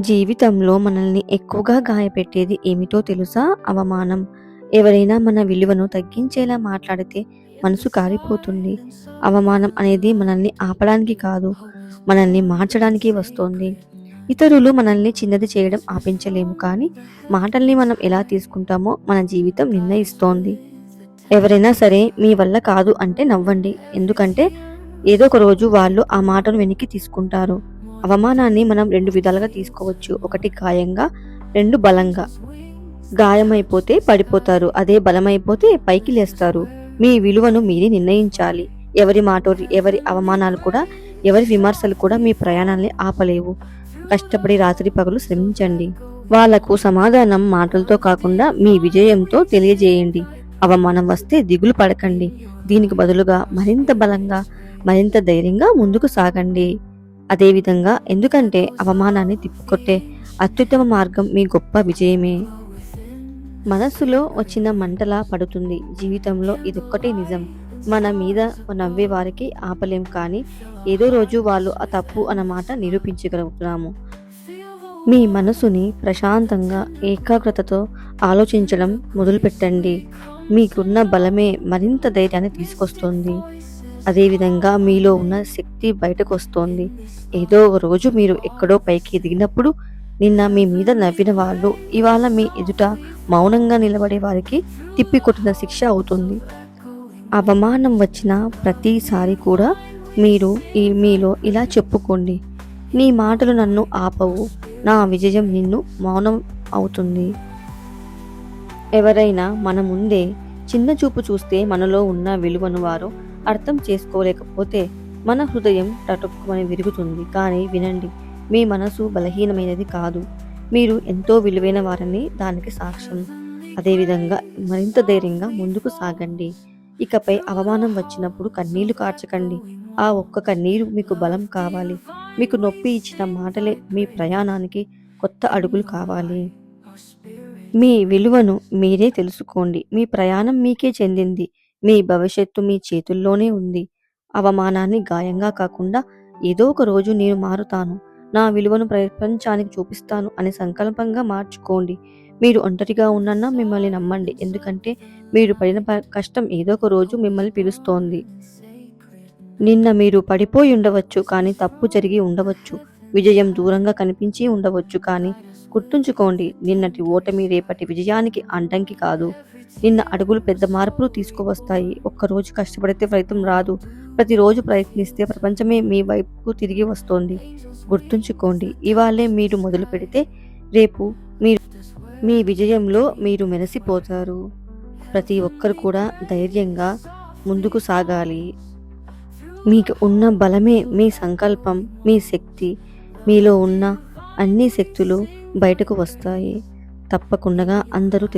జీవితంలో మనల్ని ఎక్కువగా గాయపెట్టేది ఏమిటో తెలుసా? అవమానం. ఎవరైనా మన విలువను తగ్గించేలా మాట్లాడితే మనసు కారిపోతుంది. అవమానం అనేది మనల్ని ఆపడానికి కాదు మనల్ని మార్చడానికి వస్తోంది. ఇతరులు మనల్ని చిన్నది చేయడం ఆపించలేము కానీ మాటల్ని మనం ఎలా తీసుకుంటామో మన జీవితం నిర్ణయిస్తోంది. ఎవరైనా సరే మీ వల్ల కాదు అంటే నవ్వండి. ఎందుకంటే ఏదో ఒక రోజు వాళ్ళు ఆ మాటను వెనక్కి తీసుకుంటారు. అవమానాన్ని మనం రెండు విధాలుగా తీసుకోవచ్చు. ఒకటి గాయంగా రెండు బలంగా. గాయమైపోతే పడిపోతారు. అదే బలమైపోతే పైకి లేస్తారు. మీ విలువను మీరే నిర్ణయించాలి. ఎవరి మాట ఎవరి అవమానాలు కూడా ఎవరి విమర్శలు కూడా మీ ప్రయాణాన్ని ఆపలేవు. కష్టపడి రాత్రి పగలు శ్రమించండి. వాళ్ళకు సమాధానం మాటలతో కాకుండా మీ విజయంతో తెలియజేయండి. అవమానం వస్తే దిగులు పడకండి. దీనికి బదులుగా మరింత బలంగా మరింత ధైర్యంగా ముందుకు సాగండి. అదేవిధంగా ఎందుకంటే అవమానాన్ని తిప్పికొట్టే అత్యుత్తమ మార్గం మీ గొప్ప విజయమే. మనస్సులో వచ్చిన మంటలా పడుతుంది. జీవితంలో ఇదొక్కటే నిజం. మన మీద నవ్వే వారికి ఆపలేం కానీ ఏదో రోజు వాళ్ళు ఆ తప్పు అన్నమాట నిరూపించగలుగుతున్నాము. మీ మనసుని ప్రశాంతంగా ఏకాగ్రతతో ఆలోచించడం మొదలుపెట్టండి. మీకున్న బలమే మరింత ధైర్యాన్ని తీసుకొస్తుంది. అదేవిధంగా మీలో ఉన్న శక్తి బయటకు వస్తోంది ఏదో ఒక రోజు మీరు ఎక్కడో పైకి ఎదిగినప్పుడు నిన్న మీ మీద నవ్విన వాళ్ళు ఇవాళ మీ ఎదుట మౌనంగా నిలబడే వారికి తిప్పికొట్టిన శిక్ష అవుతుంది. అవమానం వచ్చిన ప్రతిసారి కూడా మీరు ఈ మీలో ఇలా చెప్పుకోండి. నీ మాటలు నన్ను ఆపవు. నా విజయం నిన్ను మౌనం అవుతుంది. ఎవరైనా మన ముందే చిన్న చూపు చూస్తే మనలో ఉన్న విలువను వారు అర్థం చేసుకోలేకపోతే మన హృదయం టటుక్కుమని విరుగుతుంది. కానీ వినండి మీ మనసు బలహీనమైనది కాదు. మీరు ఎంతో విలువైన వారని దానికి సాక్ష్యం. అదేవిధంగా మరింత ధైర్యంగా ముందుకు సాగండి. ఇకపై అవమానం వచ్చినప్పుడు కన్నీళ్ళు కార్చకండి. ఆ ఒక్క కన్నీరు మీకు బలం కావాలి. మీకు నొప్పి ఇచ్చిన మాటలే మీ ప్రయాణానికి కొత్త అడుగులు కావాలి. మీ విలువను మీరే తెలుసుకోండి. మీ ప్రయాణం మీకే చెందింది. మీ భవిష్యత్తు మీ చేతుల్లోనే ఉంది. అవమానాన్ని గాయంగా కాకుండా ఏదో ఒక రోజు నేను మారుతాను. నా విలువను ప్రపంచానికి చూపిస్తాను అనే సంకల్పంగా మార్చుకోండి. మీరు ఒంటరిగా ఉన్నన్నా మిమ్మల్ని నమ్మండి. ఎందుకంటే మీరు పడిన ప- కష్టం ఏదో ఒక రోజు మిమ్మల్ని పిలుస్తోంది. నిన్న మీరు పడిపోయి ఉండవచ్చు కానీ తప్పు జరిగి ఉండవచ్చు. విజయం దూరంగా కనిపించి ఉండవచ్చు కానీ గుర్తుంచుకోండి నిన్నటి ఓటమి రేపటి విజయానికి అడ్డంకి కాదు. నిన్న అడుగులు పెద్ద మార్పులు తీసుకువస్తాయి. ఒక్కరోజు కష్టపడితే ఫలితం రాదు. ప్రతిరోజు ప్రయత్నిస్తే ప్రపంచమే మీ వైపుకు తిరిగి వస్తోంది. గుర్తుంచుకోండి ఇవాళే మీరు మొదలు పెడితే రేపు మీరు మీ విజయంలో మీరు మెరసిపోతారు. ప్రతి ఒక్కరు కూడా ధైర్యంగా ముందుకు సాగాలి. మీకు ఉన్న బలమే మీ సంకల్పం మీ శక్తి. మీలో ఉన్న అన్ని శక్తులు బయటకు వస్తాయి. తప్పకుండా అందరూ